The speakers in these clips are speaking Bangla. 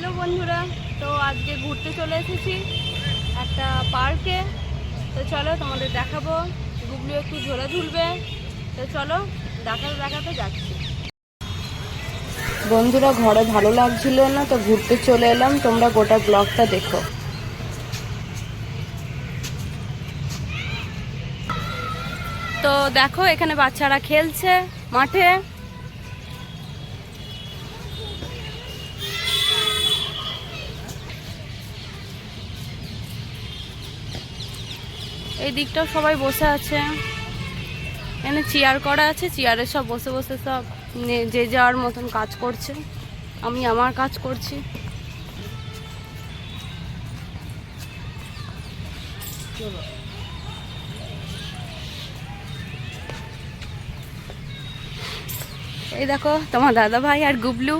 হ্যালো বন্ধুরা, তো আজকে ঘুরতে চলে এসেছি একটা পার্কে। তো চলো তোমাদের দেখাবো, গুগলি একটু ঝোলা ঝুলবে। তো চলো, দেখাতে দেখাতে যাচ্ছি। বন্ধুরা, ঘরে ভালো লাগছিল না, তো ঘুরতে চলে এলাম। তোমরা গোটা ব্লগটা দেখো। তো দেখো, এখানে বাচ্চারা খেলছে মাঠে। এই দিকটাও সবাই বসে আছে। এখানে চেয়ার করা আছে চেয়ারে সব বসে বসে সব যে যার মতন কাজ করছে। আমি আমার কাজ করছি। এই দেখো তোমার দাদা ভাই আর গুবলু।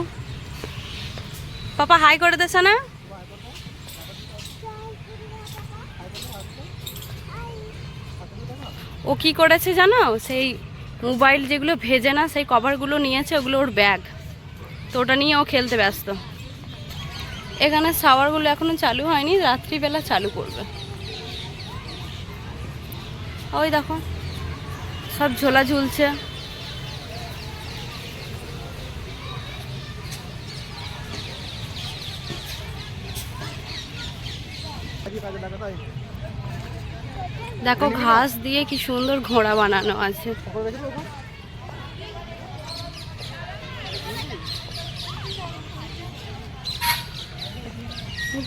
পাপা হাই করে দেছ না? ও কি করেছে জানো? সেই মোবাইল যেগুলো ভেজে না, সেই কভারগুলো নিয়েছে, ওগুলো ওর ব্যাগ। তো ওটা নিয়ে ও খেলতে ব্যস্ত। এখানে শাওয়ারগুলো এখনও চালু হয়নি, রাত্রিবেলা চালু করবে। ওই দেখো, সব ঝোলা ঝুলছে। দেখো ঘাস দিয়ে কি সুন্দর ঘোড়া বানানো আছে।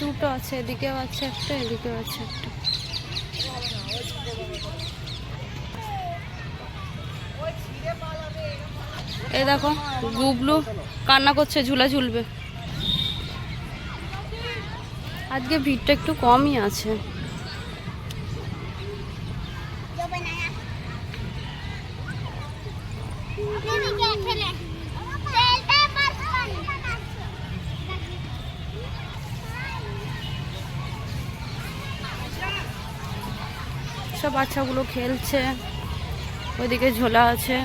দুটো আছে, এদিকেও আছে একটা, এদিকেও আছে একটা। এই দেখো, গুবলু কান্না করছে, ঝুলা ঝুলবে। আজকে ভিড়টা একটু কমই আছে। বাচ্চাগুলো খেলছে। ওইদিকে ঝোলা আছে।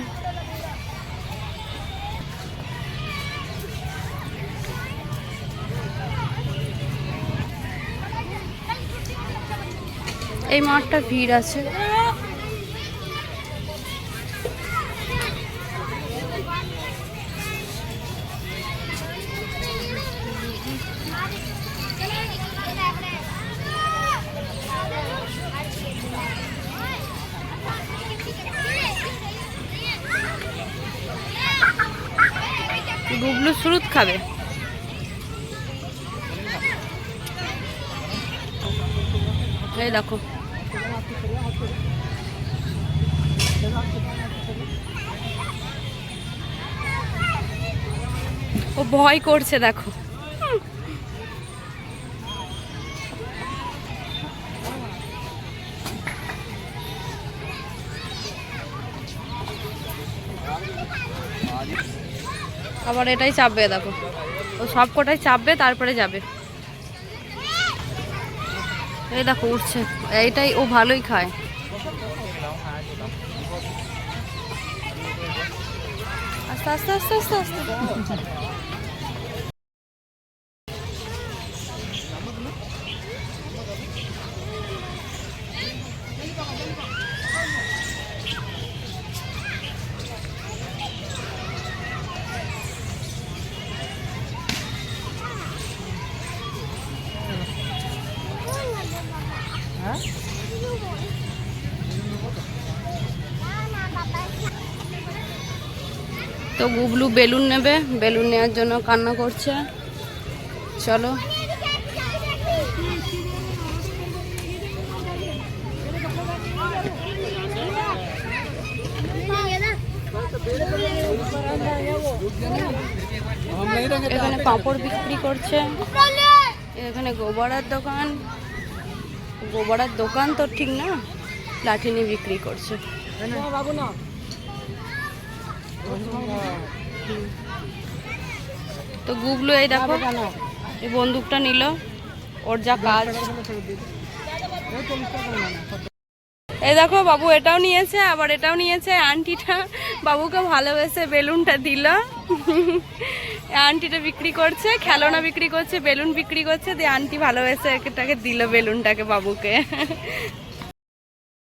এই মাঠটা ভিড় আছে। গুবলু শুরুত খাবে। এই দেখো। ও ভয় করছে দেখো। আবার এটাই চাপবে, দেখো। ও সব কটাই চাপবে, তারপরে যাবে। এই দেখো উঠছে এইটাই ও ভালোই খায়। আস্তে আস্তে আস্তে আস্তে আস্তে। তো গুবলু বেলুন নেবে, বেলুন নেওয়ার জন্য কান্না করছে। চলো। এখানে পাঁপড় বিক্রি করছে। এখানে গোবরার দোকান। গোবরার দোকান তো ঠিক না লাঠিনি বিক্রি করছে। তো গুগলো, এই দেখো, এই বন্দুকটা নিল, ওর যা কাজ। এই দেখো, বাবু এটাও নিয়েছে, আবার এটাও নিয়েছে, আন্টিটা বাবুকে ভালোবেসে বেলুনটা দিল। আন্টিটা বিক্রি করছে, খেলনা বিক্রি করছে, বেলুন বিক্রি করছে, দিয়ে আন্টি ভালোবেসে এটাকে দিল বেলুনটাকে বাবুকে।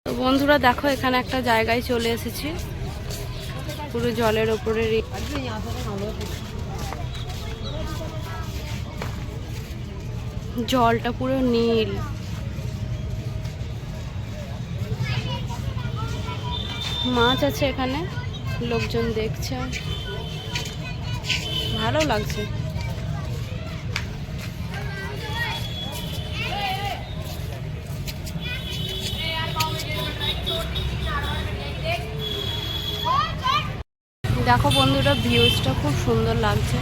বন্ধুরা, দেখো এখানে একটা জায়গায় চলে এসেছি। পুরো জলের ওপরে জলটা পুরো নীল। মাছ আছে এখানে, লোকজন দেখছে। ভালো লাগছে। দেখো বন্ধুরা ভিউজটা খুব সুন্দর লাগছে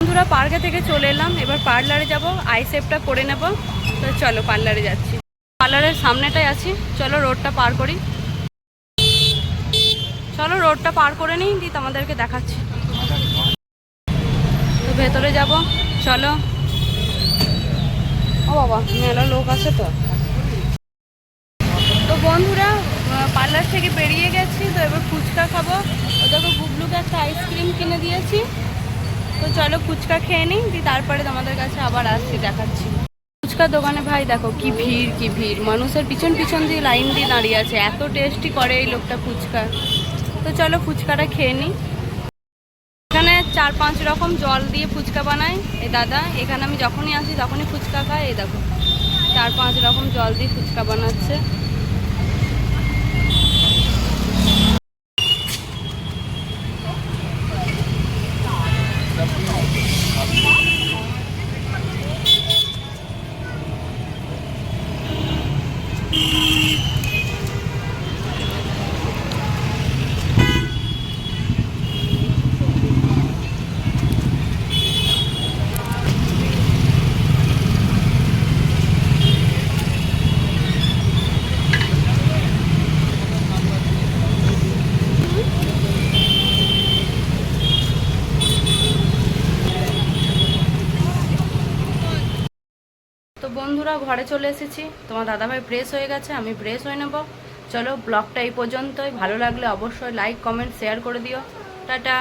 বন্ধুরা পার্কে থেকে চলে এলাম। এবার পার্লারে যাব আই সেপটা করে নেব। তো চলো পার্লারে যাচ্ছি। পার্লারের সামনেটাই আছি। চলো রোডটা পার করি। চলো রোডটা পার করে নিই দি তোমাদেরকে দেখাচ্ছি। তো ভেতরে যাব। চলো। ও বাবা, মেলা লোক আছে তো। তো বন্ধুরা পার্লার থেকে বেরিয়ে গেছি। তো এবার ফুচকা খাব। ওদেরকে গুবলুকে একটা আইসক্রিম কিনে দিয়েছি। তো চলো ফুচকা খেয়ে নিই, দিয়ে তারপরে তোমাদের কাছে আবার আসছি, দেখাচ্ছি। ফুচকার দোকানে ভাই দেখো কি ভিড় কি ভিড়। মানুষের পিছন পিছন দিয়ে লাইন দিয়ে দাঁড়িয়ে আছে, এত টেস্টি করে এই লোকটা ফুচকা। তো চলো ফুচকাটা খেয়ে নিই। এখানে চার পাঁচ রকম জল দিয়ে ফুচকা বানায় এই দাদা, এখানে আমি যখনই আসি তখনই ফুচকা খাই, এই দেখো। চার পাঁচ রকম জল দিয়ে ফুচকা বানাচ্ছে। Yeah. বন্ধুরা ঘরে চলে এসেছি। তোমার দাদাভাই ফ্রেশ হয়ে গেছে, আমি ফ্রেশ হয়ে নেব। চলো ব্লগটা এই পর্যন্তই। ভালো লাগলে অবশ্যই লাইক কমেন্ট শেয়ার করে দিও। টাটা।